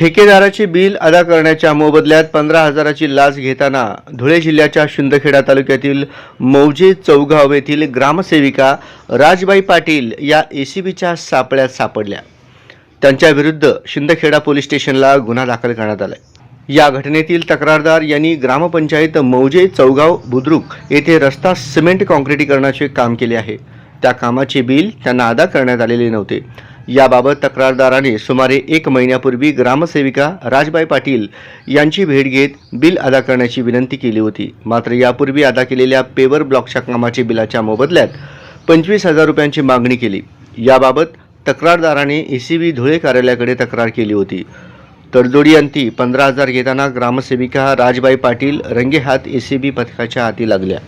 ठेकेदाराचे bill अदा करण्याच्या मोबदल्यात पंधरा हजाराची लाच घेताना धुळे जिल्ह्याच्या शिंदखेडा तालुक्यातील मौजे चौगाव येथील ग्रामसेविका राजबाई पाटील या एसीबीच्या सापळ्यात सापडल्या. त्यांच्याविरुद्ध शिंदखेडा पोलीस स्टेशनला गुन्हा दाखल करण्यात आला या घटनेतील तक्रारदार यांनी ग्रामपंचायत मौजे चौगाव बुद्रुक येथे रस्ता सिमेंट काँक्रिटीकरणाचे काम केले आहे. त्या कामाचे बिल त्यांना अदा करण्यात आलेले नव्हते. याबाबत तक्रारदाराने सुमारे एक महिन्यापूर्वी ग्रामसेविका राजबाई पाटील यांची भेट घेत बिल अदा करण्याची विनंती केली होती. मात्र यापूर्वी अदा केलेल्या पेवर ब्लॉकच्या कामाचे बिलाच्या मोबदल्यात पंचवीस हजार रुपयांची मागणी केली. याबाबत तक्रारदाराने ए सी बी धुळे कार्यालयाकडे तक्रार केली होती. तडजोडी अंती पंधरा हजार घेताना ग्रामसेविका राजबाई पाटील रंगेहात बी पथकाच्या हाती लागल्या.